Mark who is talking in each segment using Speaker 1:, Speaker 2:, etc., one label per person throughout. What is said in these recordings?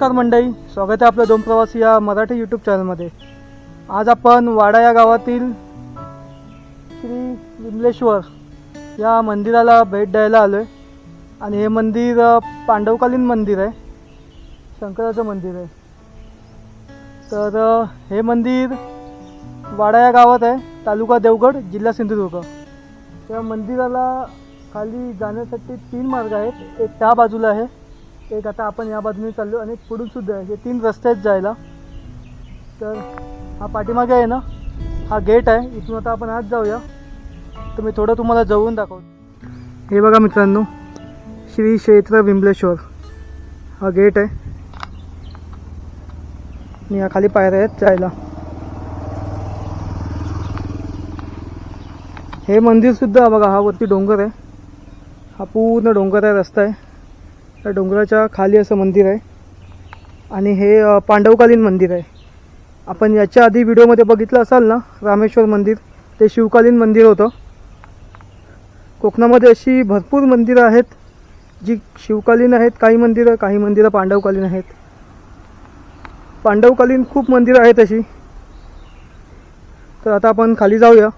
Speaker 1: नमस्कार मंडळी स्वागत आहे आपलं दोन प्रवासी या मराठी यूट्यूब चॅनलमध्ये आज आपण वाडा या गावातील श्री विमलेश्वर या मंदिराला भेट द्यायला आलो आहे आणि हे मंदिर पांडवकालीन मंदिर आहे. शंकराचं मंदिर आहे. तर हे मंदिर वाडा या गावात आहे तालुका देवगड जिल्हा सिंधुदुर्ग. त्या मंदिराला खाली जाण्यासाठी तीन मार्ग आहेत. एक त्या बाजूला आहे एक आता आपण या बाजूने चाललो आणि पुढून सुद्धा आहे हे तीन रस्ते आहेत जायला. तर हा पाठीमागे आहे ना? हा गेट आहे. इथून आता आपण आज जाऊया. तर मी थोडं तुम्हाला जवळून दाखवतो. हे बघा मित्रांनो श्री क्षेत्र विमलेश्वर. हा गेट आहे. आणि या खाली पायऱ्या आहेत जायला. हे मंदिरसुद्धा बघा हा वरती डोंगर आहे. हा पूर्ण डोंगर आहे रस्ता आहे. त्या डोंगराच्या खाली असं मंदिर आहे. आणि हे पांडवकालीन मंदिर आहे. आपण याच्या आधी व्हिडिओमध्ये बघितलं असाल ना रामेश्वर मंदिर. ते शिवकालीन मंदिर होतं. कोकणामध्ये अशी भरपूर मंदिरं आहेत जी शिवकालीन आहेत. काही मंदिरं काही मंदिरं पांडवकालीन आहेत. पांडवकालीन खूप मंदिरं आहेत अशी. तर आता आपण खाली जाऊया.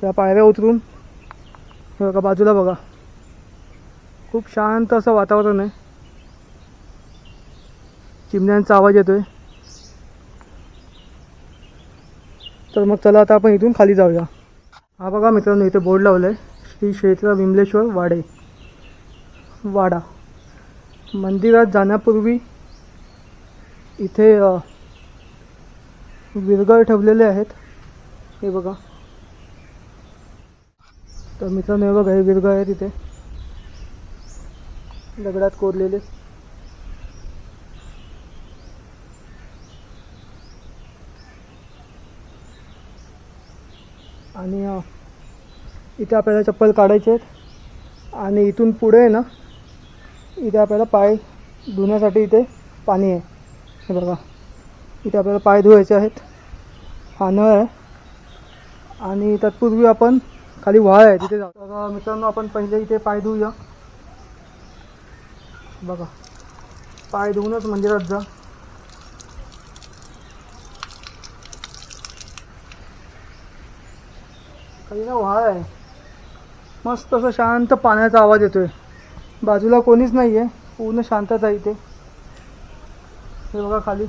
Speaker 1: त्या पायऱ्या उतरून. बघा बाजूला बघा. खूप शांत असं वातावरण आहे. चिमण्यांचा आवाज येतोय. तर मग चला आता आपण इथून खाली जाऊया. हा बघा मित्रांनो इथे बोर्ड लावलं आहे श्री क्षेत्र विमलेश्वर वाडे. वाडा. मंदिरात जाण्यापूर्वी इथे विरगळ ठेवलेले आहेत. हे बघा. तर मित्रांनो हे बघा हे विरगळ आहे तिथे. दगडात कोरलेले. आणि इथे आपल्याला चप्पल काढायचे आहेत. आणि इथून पुढे आहे ना इथे आपल्याला पाय धुण्यासाठी इथे पाणी आहे. हे बघा इथे आपल्याला पाय धुवायचे आहेत. हा नळ आहे. आणि तत्पूर्वी आपण खाली व्हाळ आहे तिथे जाऊ. तर मित्रांनो आपण पहिले इथे पाय धुऊया. बघा. पाय धुवूनच म्हणजे मंदिरात जा काही ना व्हाळ आहे मस्त असं शांत पाण्याचा आवाज येतोय. बाजूला कोणीच नाही आहे पूर्ण शांतता आहे इथे. हे बघा खाली.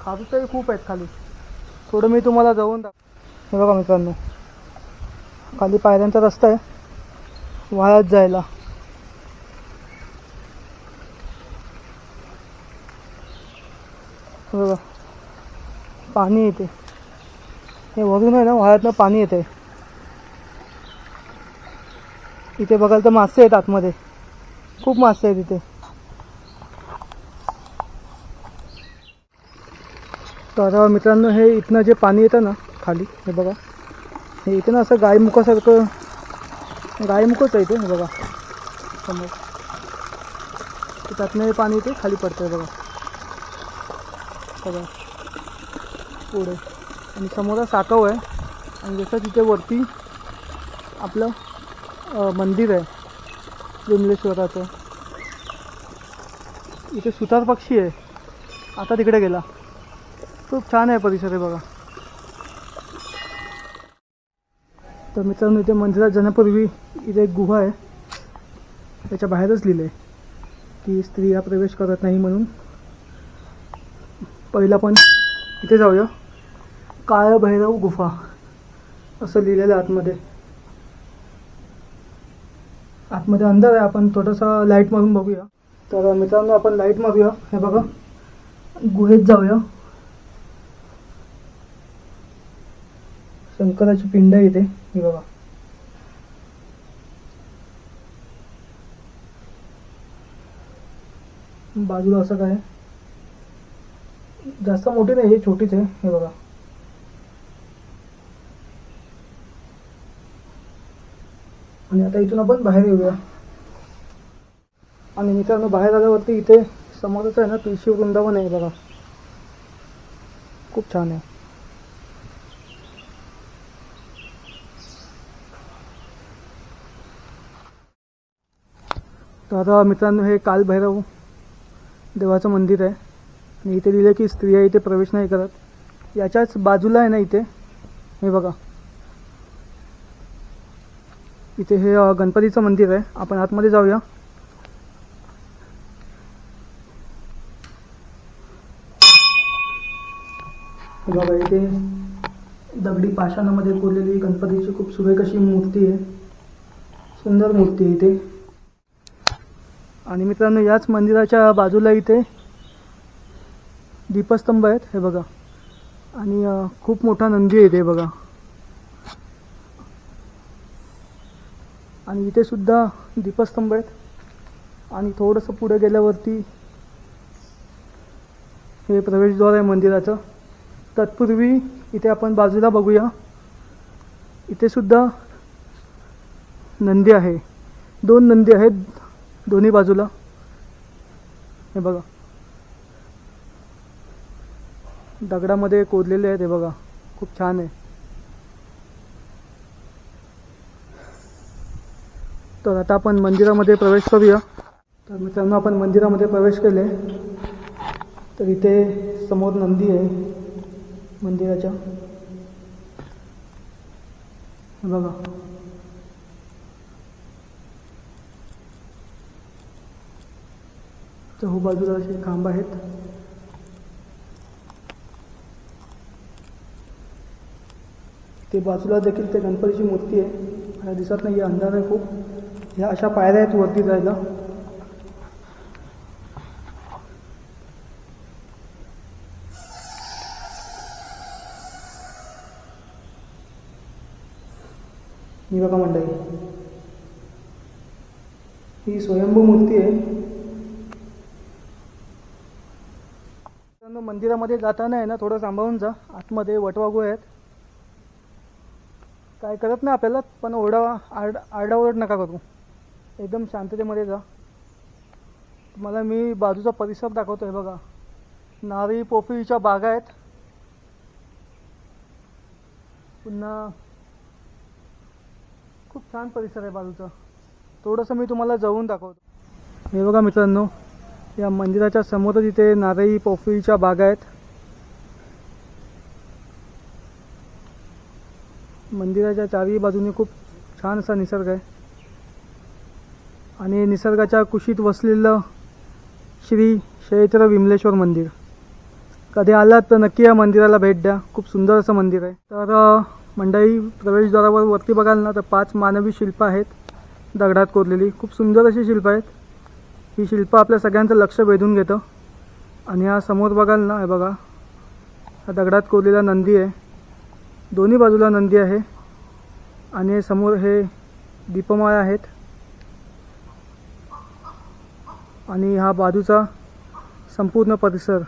Speaker 1: खाजूचाही खूप आहेत खाली. थोडं मी तुम्हाला जाऊन दाख हे बघा मित्रांनो. खाली पायऱ्यांचा रस्ता आहे. वाळत जायला. बघा पाणी येते. हे वरून आहे ना वाळ्यातनं पाणी येते. इथे बघाल तर मासे आहेत आतमध्ये. खूप मासे आहेत इथे. तर मित्रांनो हे इथनं जे पाणी येतं ना खाली हे बघा. हे इथे ना असं गायमुखासारखं गायमुखच आहे ते बघा. समोर. त्यातनं पाणी इथे खाली पडतं आहे बघा. बघा. पुढे. आणि समोर साकव आहे. आणि जसं तिथे वरती आपलं मंदिर आहे. विमलेश्वराचं. इथे सुतार पक्षी आहे. आता तिकडे गेला. खूप छान आहे परिसर आहे बघा. तर मित्रांनो इथे मंदिरात जाण्यापूर्वी इथे एक गुहा आहे. त्याच्या बाहेरच लिहिलं आहे की स्त्रिया प्रवेश करत नाही म्हणून. पहिला पण इथे जाऊया. काळभैरव गुफा असं लिहिलेलं आहे आतमध्ये. आतमध्ये अंधार आहे आपण थोडंसं लाइट मारून बघूया. तर मित्रांनो आपण लाइट मारूया. हे बघा गुहेत जाऊया. शंकराची पिंड आहे इथे. हे बघा बाजूला असं काय जास्त मोठी नाही हे छोटीच आहे हे बघा आणि आता इथून आपण बाहेर येऊया आणि मित्रांनो बाहेर आल्यावरती इथे समोरच आहे ना तुळशी वृंदावन आहे बघा खूप छान आहे तर मित्रांनो हे कालभैरव देवाचं मंदिर आहे. आणि इथे लिहिलं की स्त्रिया इथे प्रवेश नाही करत. याच्याच बाजूला आहे ना इथे? हे बघा. इथे हे गणपतीचं मंदिर आहे. आपण आतमध्ये जाऊया. बघा इथे दगडी पाषाणामध्ये कोरलेली गणपतीची खूप सुरेख अशी मूर्ती आहे. सुंदर मूर्ती आहे इथे. आणि मित्रांनो याच मंदिराच्या बाजूला इथे दीपस्तंभ आहेत हे बघा. आणि खूप मोठा नंदी आहे ते बघा. आणि इथे सुद्धा दीपस्तंभ आहेत. आणि थोडंसं पुढे गेल्यावरती हे प्रवेशद्वार आहे मंदिराचं. तत्पूर्वी इथे आपण बाजूला बघूया. इथे सुद्धा नंदी आहे. दोन नंदी आहेत. दोन्ही बाजूला. हे बघा. दगडामध्ये कोरलेले आहेत हे बघा. खूप छान आहे. तर आता आपण मंदिरामध्ये प्रवेश करूया. तर मित्रांनो आपण मंदिरामध्ये प्रवेश केले. तर इथे समोर नंदी आहे मंदिराच्या. हे बघा. चहूबाजूला हो असे खांब आहेत. ते बाजूला देखील ते गणपतीची मूर्ती आहे. मला दिसत नाही अंधार आहे खूप. ह्या अशा पायऱ्या आहेत वरती जायला. मी बघा मंडळी. ही स्वयंभू मूर्ती आहे. मित्रांनो, मंदिरामध्ये जाताना आहे ना थोडं सांभाळून जा. आतमध्ये वटवागू आहेत. काय करत नाही आपल्याला पण ओरडा आरड आरडाओरड नका करू. एकदम शांततेमध्ये जा. तुम्हाला मी बाजूचा परिसर दाखवतो आहे बघा. नारळी पोफळीच्या बागा आहेत. पुन्हा खूप छान परिसर आहे बाजूचा. थोडंसं मी तुम्हाला जवळून दाखवतो. हे बघा मित्रांनो या मंदिराच्या समोरच इथे नारळी पोफळीच्या बागा आहेत. मंदिराच्या चारही बाजूने खूप छान असा निसर्ग आहे. आणि निसर्गाच्या कुशीत वसलेलं श्री क्षेत्र विमलेश्वर मंदिर. कधी आलात तर नक्की या मंदिराला भेट द्या. खूप सुंदर असं मंदिर आहे. तर मंडई प्रवेशद्वारावर वरती बघाल ना तर पाच मानवी शिल्प आहेत दगडात कोरलेली. खूप सुंदर अशी शिल्प आहेत. ही शिल्प आपल्या सगळ्यांचं लक्ष वेधून घेतं. आणि हा समोर बघाल ना हे बघा. हा दगडात कोरलेला नंदी आहे. दोन्ही बाजूला नंदी आहे. आणि समोर हे दीपमाळा आहेत. आणि हा बाजूचा संपूर्ण परिसर.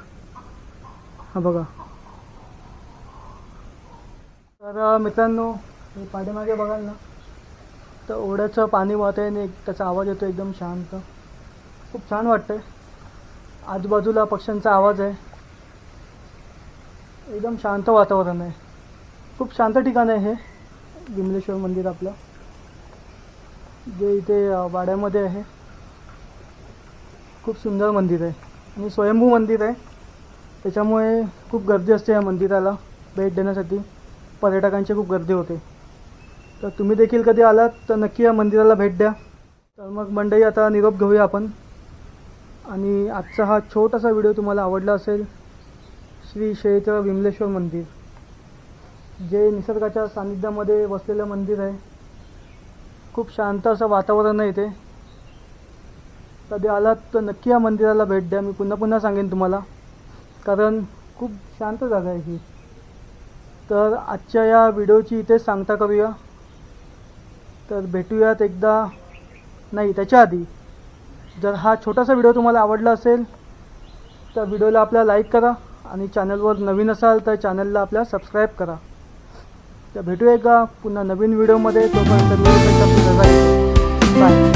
Speaker 1: हा बघा. तर मित्रांनो हे पाठीमागे बघाल ना तर ओढ्याचं पाणी वाहत आहे आणि एक त्याचा आवाज येतो एकदम शांत. खूप छान वाटतंय. आजूबाजूला पक्ष्यांचा आवाज आहे. एकदम शांत वातावरण आहे. खूप शांत ठिकाण आहे हे. विमलेश्वर मंदिर आपलं. जे इथे वाड्यामध्ये आहे. खूप सुंदर मंदिर आहे. आणि स्वयंभू मंदिर आहे. त्याच्यामुळे खूप गर्दी असते या मंदिराला. भेट देण्यासाठी. पर्यटकांची खूप गर्दी होते. तर तुम्ही देखील कधी आलात तर नक्की या मंदिराला भेट द्या. तर मग मंडई आता निरोप घेऊया आपण. आणि आजचा हा छोटासा व्हिडिओ तुम्हाला आवडला असेल श्री शेळीचं विमलेश्वर मंदिर जे निसर्गाच्या सानिध्यामध्ये वसलेलं मंदिर आहे. खूप शांत असं वातावरण आहे इथे. कधी आलात तर नक्की या मंदिराला भेट द्या मी पुन्हा पुन्हा सांगेन तुम्हाला. कारण खूप शांत जागा आहे ही. तर आजच्या या व्हिडिओची इथेच सांगता करूया. तर भेटूयात एकदा नाही त्याच्या आधी. जर हा छोटासा व्हिडिओ तुम्हाला आवडला असेल तर व्हिडिओला आपल्या लाईक करा आणि चॅनलवर नवीन असाल तर चॅनलला आपल्या सबस्क्राईब करा. तर भेटूया का पुन्हा नवीन व्हिडिओमध्ये तोपर्यंत बाय